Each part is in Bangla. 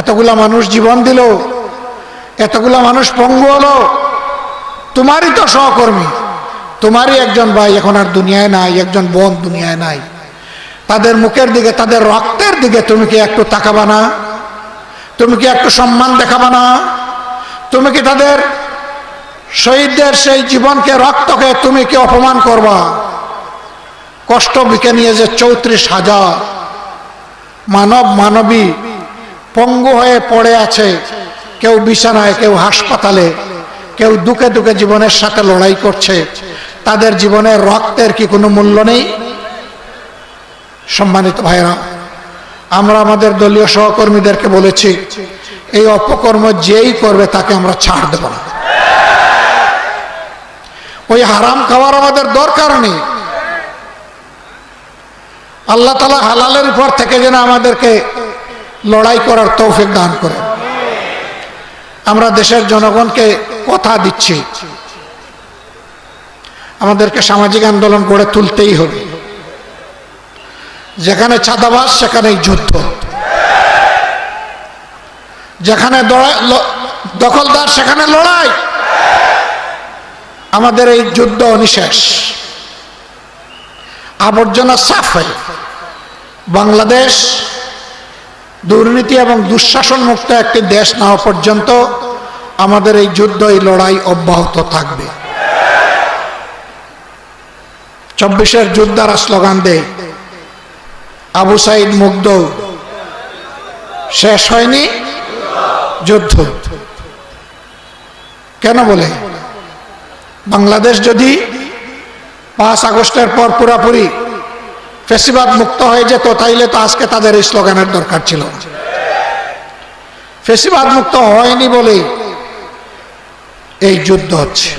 এতগুলা মানুষ জীবন দিল, এতগুলা মানুষ পঙ্গু হলো। তোমারই তো সহকর্মী। তোমারই একজন ভাই এখন আর দুনিয়ায় নাই, একজন বোন দুনিয়ায় নাই। তাদের মুখের দিকে, তাদের রক্তের দিকে তুমি কি একটু তাকাবা না? তুমি কি একটু সম্মান দেখাবা না? তুমি কি তাদের শহীদদের সেই জীবনকে, রক্তকে তুমি কি অপমান করবা? কষ্ট বিকে নিয়ে যে চৌত্রিশ হাজার মানব মানবী পঙ্গু হয়ে পড়ে আছে। কেউ বিছানায়, কেউ হাসপাতালে, কেউ দুঃখে দুঃখে জীবনের সাথে লড়াই করছে। তাদের জীবনের রক্তের কি কোনো মূল্য নেই? সম্মানিত ভাইরা আমরা আমাদের দলীয় সহকর্মীদেরকে বলেছি, এই অপকর্ম যেই করবে তাকে আমরা ছাড় দেব না। ওই হারাম খাওয়ার আমাদের দরকার নেই। আল্লাহ তালা হালালের উপর থেকে যেন আমাদেরকে লড়াই করার তৌফিক দান করে। আমরা দেশের জনগণকে কথা দিচ্ছি। আমাদেরকে সামাজিক আন্দোলন গড়ে তুলতেই হবে। যেখানে ছাদাবাস সেখানেই যুদ্ধ। যেখানে দখলদার, সেখানে লড়াই। আমাদের এই যুদ্ধ অনিশেষ। আবর্জনা সাফ হয়ে বাংলাদেশ দুর্নীতি এবং দুঃশাসন মুক্ত একটি দেশ না পর্যন্ত আমাদের এই যুদ্ধ, এই লড়াই অব্যাহত থাকবে। চব্বিশের যোদ্ধারা স্লোগান দেয়, আবু সাইদ মুগ্ধ, শেষ হয়নি যুদ্ধ। কেন বলে? বাংলাদেশ যদি পাঁচ আগস্টের পর পুরাপুরি ফেসিবাদ মুক্ত হয়ে যেত তাইলে তো আজকে তাদের এই স্লোগানের দরকার ছিল। ফেসিবাদ মুক্ত হয়নি বলেই এই যুদ্ধ হচ্ছে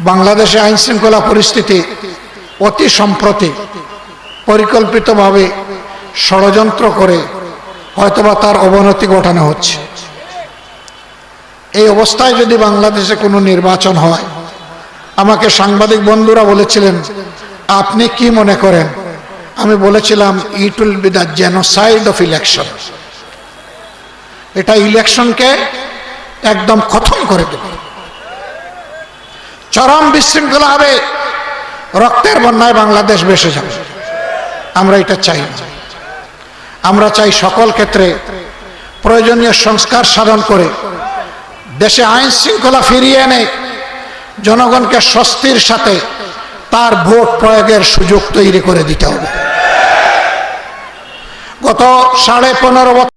বাংলাদেশে আইন শৃঙ্খলা পরিস্থিতি অতি সম্প্রতি পরিকল্পিতভাবে ষড়যন্ত্র করে হয়তোবা তার অবনতি ঘটানো হচ্ছে এই অবস্থায় যদি বাংলাদেশে কোনো নির্বাচন হয়, আমাকে সাংবাদিক বন্ধুরা বলেছিলেন আপনি কি মনে করেন? আমি বলেছিলাম it will be the genocide of election এটা ইলেকশনকে একদম খতম করে দেবে। চরম বিশৃঙ্খলা হবে, রক্তের বন্যায় বাংলাদেশ বেসে যাবে। আমরা এটা চাই। আমরা চাই সকল ক্ষেত্রে প্রয়োজনীয় সংস্কার সাধন করে দেশে আইন শৃঙ্খলা ফিরিয়ে এনে জনগণকে স্বস্তির সাথে তার ভোট প্রয়োগের সুযোগ তৈরি করে দিতে হবে। গত সাড়ে পনেরো